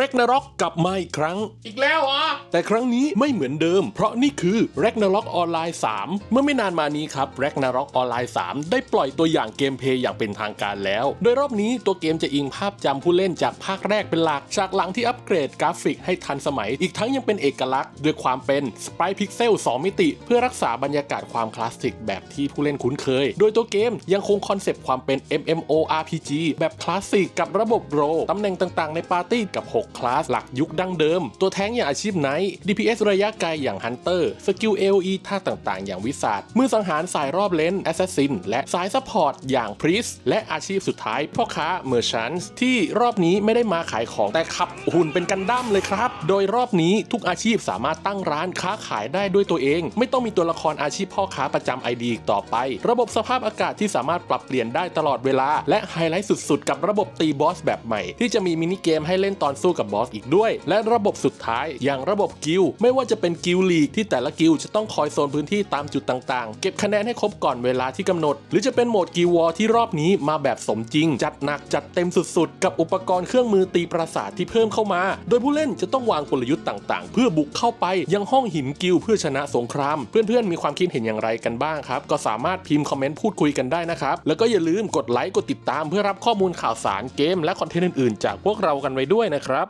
แรกนาร็อกกลับมาอีกครั้ง อีกแล้วเหรอ แต่ครั้งนี้ไม่เหมือนเดิม เพราะนี่คือ Ragnarok Online 3เมื่อไม่นานมานี้ครับ Ragnarok Online 3ได้ปล่อยตัวอย่างเกมเพลย์อย่างเป็นทางการแล้ว โดยรอบนี้ตัวเกมจะอิงภาพจำผู้เล่นจากภาคแรกเป็นหลัก ฉากหลังที่อัปเกรดกราฟิกให้ทันสมัย อีกทั้งยังเป็นเอกลักษณ์ด้วยความเป็นสไปพิกเซล2มิติ เพื่อรักษาบรรยากาศความคลาสสิกแบบที่ผู้เล่นคุ้นเคย โดยตัวเกมยังคงคอนเซปต์ความเป็น MMORPG แบบคลาสสิกกับระบบโรลตำแหน่งต่างๆ ในปาร์ตี้กับ 6คลาสหลักยุคดั้งเดิม ตัวแท้งอย่างอาชีพไนท์ DPS ระยะไกลอย่างฮันเตอร์สกิล AOE ท่าต่างๆ อย่างวิสาดมือสังหารสายรอบเลนแอสซัสซินและสายซัพพอร์ตอย่างพรีสและอาชีพสุดท้ายพ่อค้าเมอร์ชันส์ที่รอบนี้ไม่ได้มาขายของแต่ขับหุ่นเป็นกันดั้มเลยครับ โดยรอบนี้ทุกอาชีพสามารถตั้งร้านค้าขายได้ด้วยตัวเอง ไม่ต้องมีตัวละครอาชีพพ่อค้าประจำ ID อีกต่อไป ระบบสภาพอากาศที่สามารถปรับเปลี่ยนได้ตลอดเวลา และไฮไลท์สุดๆ กับระบบตีบอสแบบใหม่ ที่จะมีมินิเกมให้เล่นตอนสู้กับบอสอีกด้วย และระบบสุดท้ายอย่างระบบกิลไม่ว่าจะเป็นกิลลีกที่แต่ละกิลจะต้องคอยโซนพื้นที่ตามจุดต่างๆ เก็บคะแนนให้ครบก่อนเวลาที่กำหนด หรือจะเป็นโหมดกิลวอที่รอบนี้มาแบบสมจริง จัดหนักจัดเต็มสุดๆ กับอุปกรณ์เครื่องมือตีปราสาทที่เพิ่มเข้ามา โดยผู้เล่นจะต้องวางกลยุทธ์ต่างๆ เพื่อบุกเข้าไปยังห้องหินกิลเพื่อชนะสงคราม เพื่อนๆมีความคิดเห็นอย่างไรกันบ้างครับก็สามารถพิมพ์คอมเมนต์พูดคุยกันได้นะครับแล้วก็อย่าลืมกดไลค์กดติดตามเพื่อรับข้อมูลข่าวสารเกม และคอนเทนต์อื่นๆจากพวกเรากันไว้ด้วยนะครับ